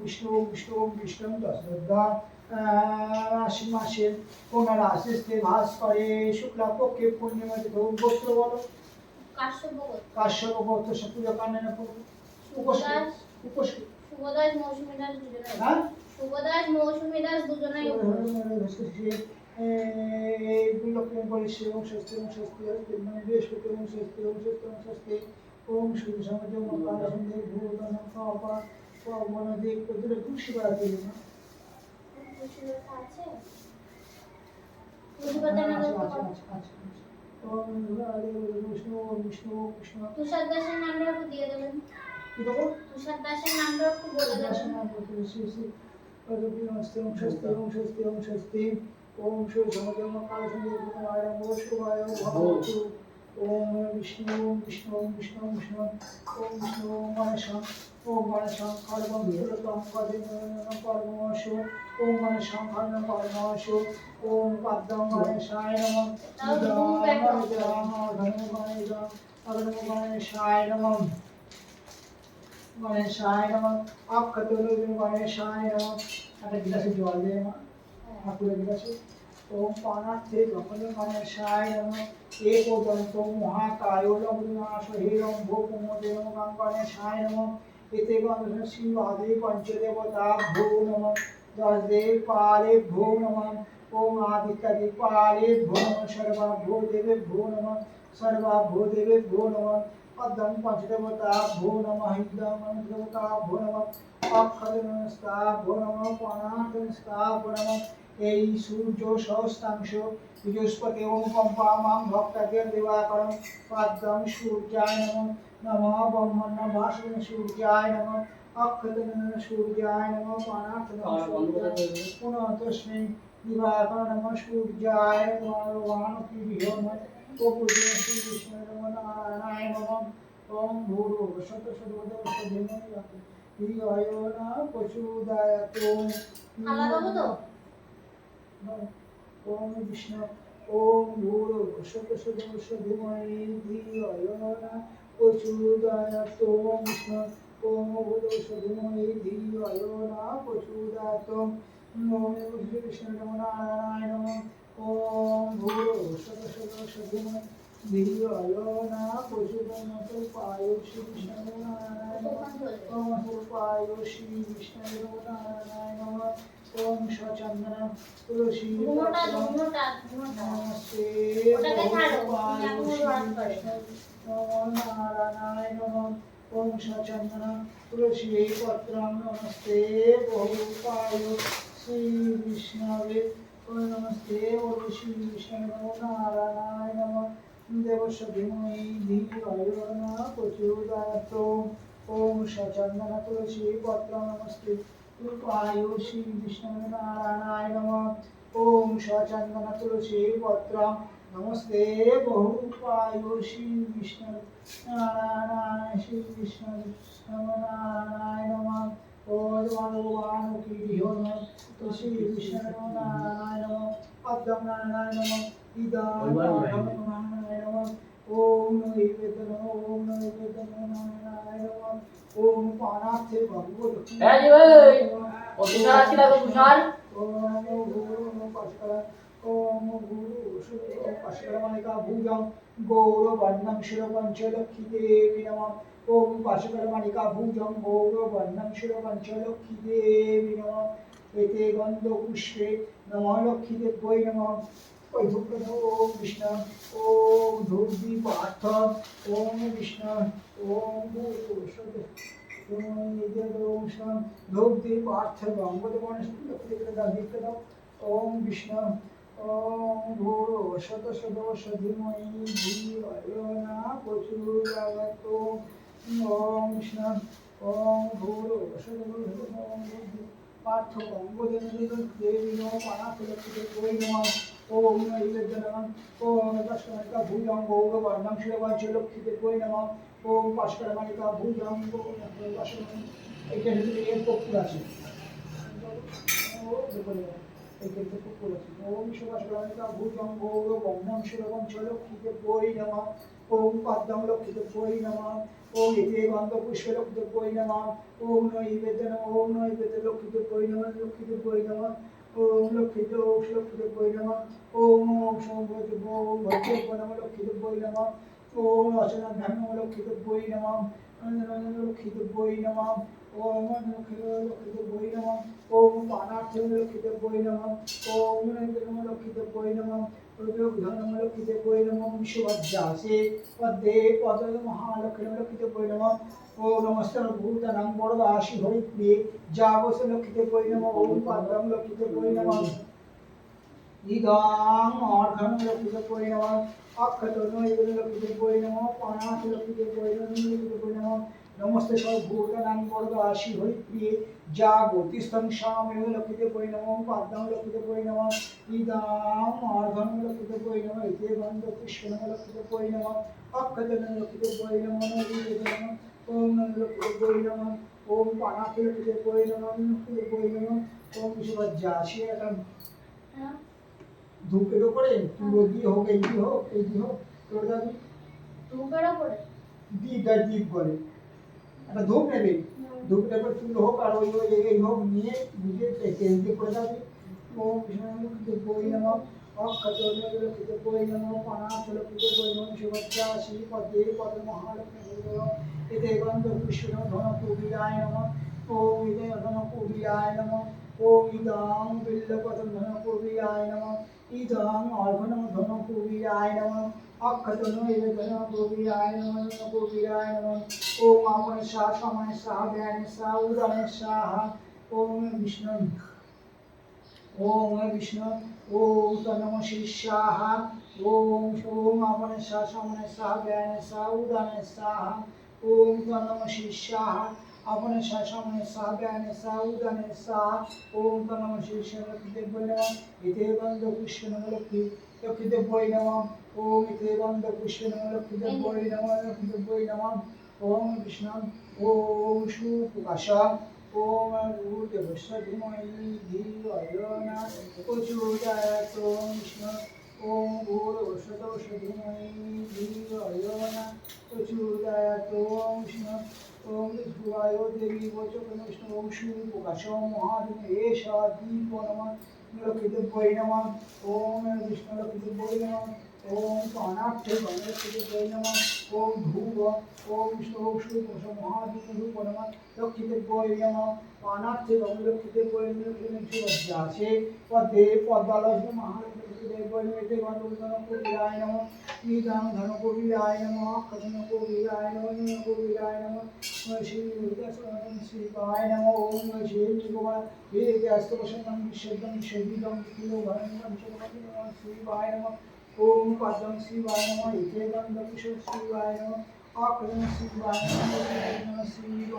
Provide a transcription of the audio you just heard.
বিষ্ণু ওম বিষ্ণু ওম বিষ্ণু দশরদ্ধা আশ্বিন মাসের পনেরো আশিসকে ভাস করে শুক্লা পক্ষে পূর্ণিমা তিথি গোত্র বলো কাশ্যপ গোত্র সে পূজা কান্না উপোস শুভদাস উপোস শুভদাস মৌসুমী দাস দুজনাই হ্যাঁ শুভদাস মৌসুমী দাস দুজনাই এইগুলো প্রেম ওম স্বস্তি ওম স্বস্তি মানে বৃহস্পতি ওম স্বস্তি ওম স্বস্তি ওম স্বস্তি ওম সূর্য সমাজ মঙ্গল সন্ধে ভূতন পাপা পবন আচ্ছা আচ্ছা আচ্ছা আচ্ছা ওম হরে বিষ্ণু ওম বিষ্ণু ওম কৃষ্ণ তুষার দাসের নামটা একটু দিয়ে দেবেন তুষার দাসের নামটা একটু বলে দেবেন শ্রী শ্রী পদবী নমস্তে ওম স্বস্তি ওম স্বস্তি ওম স্বস্তি ওম সমাজ মঙ্গল সন্ধে ভূতন আয় নমঃ ভগবতু ওম বিষ্ণু ওম বিষ্ণু ওম বিষ্ণু ওম বিষ্ণু ওম বিষ্ণু ওম গণেশম ওম গণেশম খড়গম ফুলতম কদিন পরমশ ওম গণেশম খড়গম পরমশ ওম পদ্মম গণেশায় নমঃ। গণেশায় নমঃ। গণেশায় নমঃ। অক্ষতুল গণেশায় নমঃ। একটা গিলাসে জল দেয় মা। ঠাকুরের গিলাসে ওম পানার্থে গপনে গণেশায় নমঃ একদন্ত মহাকায় লগ্নাশ হিরম ভূপমদে নমঃ গণেশায় নমঃ এতে গন্ধ শিবাদি পঞ্চদেবতা ভূ নমঃ দশদেব পালে ভূ নমঃ ওম আদিত্যাদি পালে ভূ নমঃ সর্বাভূ দেবে ভূ নমঃ সর্বাভূ দেবে ভূ নমঃ পদ্ম পঞ্চদেবতা ভূ নমঃ ভূ নমঃ পনাথস্তা ভূ এই সূর্য সহস্রাংশ বৃহস্পতি অনুকম্পা মাম ভক্তাকে দিবাকরম পদ্ম সূর্যায় নমঃ নমঃ ব্রহ্মণ্য ভাস্কর সূর্যায় নমঃ অক্ষতন সূর্যায় নমঃ পনাথন সূর্যায় পুনঃতস্मै দিবাকর নমঃ সূর্যায় ভগবান কি বিহময় ও পূজে শ্রী কৃষ্ণ নমঃ নারায়ণ নমঃ ওম ভূরো শত শতপদ শতধিময় ধিয়ো না আলাদা হতো? ওম বিষ্ণু ওম ভূরো শত শত শতধিময় ধিয়ো না প্রচুদায়ত ওম বিষ্ণু ওম ভূরো শতধিময় ধিয়ো না প্রচুদায়ত ওম শ্রী কৃষ্ণ নমঃ নারায়ণ ওম ভূরো শতধিময় ধিয়ো না প্রচুদায়ত পায় শ্রী বিষ্ণু নারায়ণ এখন শ্রী। বিষ্ণু নারায়ণ ওম সচন্দন নমস্তে বিষ্ণবে নমস্তে বিষ্ণু নারায়ণ দেবস্য ধীমহি ধিয়ো ন প্রচোদয়াত ওম সচন্দন তুলসী পত্র নমস্তে শ্রী বিষ্ণু নারায়ণ নমঃ ওম সচন্দন তুলসী পত্র নমস্তে বহুপায় শ্রী বিষ্ণু নারায়ণ শ্রী বিষ্ণু নারায়ণ নমঃ ওম ভগবান কি বিহো শ্রী বিষ্ণু নারায়ণ পদ্ম নারায়ণ নমঃ ইদম নারায়ণ নমঃ ওম নৈবেদন ওম নৈবেদন নারায়ণ নমঃ ওম পানার্থে ভগবত হ্যাঁ জি ভাই। ও তুষার আসছে দেখো তুষার ওম গুরু পাশকর ওম গুরু পাশকর মালিকা ভুজং গৌরবর্ণং শিরপঞ্চলক্ষী দেবী নমঃ ওম পাশকর মালিকা ভুজং গৌরবর্ণং শিরপঞ্চলক্ষী দেবী নমঃ এতে গন্ধ পুষ্পে ওই ধূপ ওম বিষ্ণু ওম ধূপ দীপ আর্থ ওম বিষ্ণু ওম ওম বিষ্ণু ধূপ দীপ আর্থ গণেশ লক্ষ্মী দাও দীপ্ত দাও। ওম বিষ্ণু ওম ভূরো শত শত সধিময়ী ধিয়ো না প্রচুরাগত ওম বিষ্ণু ওম ভূরো শত ওম পার্থ গঙ্গদেব দেবী নম পানাথ লক্ষ্মী দেবী নম। নম ওম দশকর্ণিকা ভুজং গৌরবর্ণং শিরবাঞ্চ লক্ষ্মী দেবী নম। ওম পাশকর্ণিকা ভুজং দশকর্ণিকা এইখানে যদি এর কপুর আছে। তো কপুর আছে। ওম শিবাশকর্ণিকা ভুজং গৌরবর্ণং শিরবাঞ্চ লক্ষ্মী নম। ওম পদ্মং লক্ষ্মী দেবী নম। ওম ইতে গন্ধ পুষ্প লক্ষ্মীদেব্যই নমঃ। ওম নৈবেদ্য ওম লক্ষ্মীদেব লক্ষ্মীদেব্যই নমঃ। ওম ওম সম্ভব ওম ভদ্রেব্য লক্ষ্মী লক্ষ্মীদেব্যই নমঃ ওম রচনাধ্যান নমঃ। লক্ষ্মীদেব্যই লক্ষ্মী লক্ষ্মীদেব্যই নমঃ। ওম বই নামা। ওম পানার্থ লক্ষ্মীদেব্যই নমঃ। ওম নমঃ লক্ষ্মীদেব্যই নমঃ নমঃ। লক্ষ্মীদেব্যই নমঃ বিশ্বজ্জাসে পদ্মে পদ্ম মহালক্ষ্মী লক্ষ্মীদেব্যই নমঃ ওম নমস্তে ভূতানাং বরদাসি হরিপ্রিয়ে জাগস লক্ষ্মীদেব্যই নমঃ ওম পাদ্রং লক্ষ্মীদেব্যই নমঃ ইদাং অর্ঘং লক্ষ্মীদেব্যই নমঃ অক্ষতর্ণ লক্ষ্মীদেব্যই নমঃ পানাথ লক্ষ্মীদেব্যই নমঃ লক্ষ্মীদেব্যই নমঃ নমস্তে সর্বভূতানাং বরদাসি হরিপ্রিয়ে জাগতিস্থং স্বামী লক্ষ্মীদেব্যই নমঃ পাদ্রং লক্ষ্মীদেব্যই নমঃ ইদাং অর্ঘং লক্ষ্মীদেব্যই নমঃ ইতে গন্ধ কৃষ্ণ নমঃ অক্ষতর্ণ লক্ষ্মীদেব্যই নমঃ নমঃ ওম লক্ষ্মীদেব্যই নমঃ ওম পানাথ লক্ষ্মীদেব্যই নমঃ লক্ষ্মীদেব্যই নমঃ ওম বিশ্বজ্জাসি একটা হ্যাঁ ধূপের ওপরে তুলো দিয়ে হোক এই দিয়ে হোক এই দিয়ে হোক তোর দাবি ধূপের ওপরে দ্বীপ দ্বীপ বলে একটা ধূপ নেবে ধূপের ওপর তুলো হোক আর ওই ওই এই হোক নিয়ে বুঝে তেল দিয়ে করে দাবি ও কৃষ্ণ বই নম অক্ষত লক্ষিত বই নম পানাথ লক্ষিত বই নম শুভজ্জা শ্রী পদ্মে পদ মহালক্ষ্মী এতে গন্ধ কৃষ্ণ ধন কবিরায় নম ওম ইদে ধন কবিরায় নম ওম ইদাং বিল্লপতম ধন কবিরায় নম ইদং অর্ঘনম ধন কবিরায় নম অক্ষতন এব ধন কবিরায় নম কবিরায় নম ওম আমনে শাহ সমনে শাহ জ্ঞানে শাহ উদনে শাহ ওম বিষ্ণু ওম বিষ্ণু ওম তনম শিষ্যাহ ওম ওম আমনে শাহ সমনে শাহ ওম তনম শিষ্যাহ আপনে শাহ সমনে শাহ জ্ঞানে শাহ ওম তনম শিষ্য নমঃ ইতে বন্ধ কৃষ্ণ লক্ষ্মী লক্ষ্মীদেব্যই নমঃ। ওম ইতে বন্ধ কৃষ্ণ লক্ষ্মীদেব্যই নমঃ। লক্ষ্মীদেব্যই নমঃ। ওম কৃষ্ণ ওম সুপ্রকাশ ওম ভূর্দেবস্য ধীমহি ধিয়ো ন কৃষ্ণ ওম ভূর্দেবস্য ধীমহি ধিয়ো ন প্রচোদয়াৎ কৃষ্ণ ওম শিবায় দেবী বচন কৃষ্ণ ওম সুপ্রকাশ মহাদেব এষ দীপ নমঃ লক্ষ্মীদেব্যই নমঃ ওম বিষ্ণু লক্ষ্মীদেব্যই নমঃ ওম পানাক্ষে গণলক্ষ্মীদেব্যই নমঃ ওম ধূপ ওম বিষ্ণু दैवन्यते वन्दन कोविदाय नमः श्रीदां धनकोविदाय नमः कथन कोविदाय नमः नम कोविदाय नमः श्री योगेश्वरं श्रीपाय नमः ॐ श्री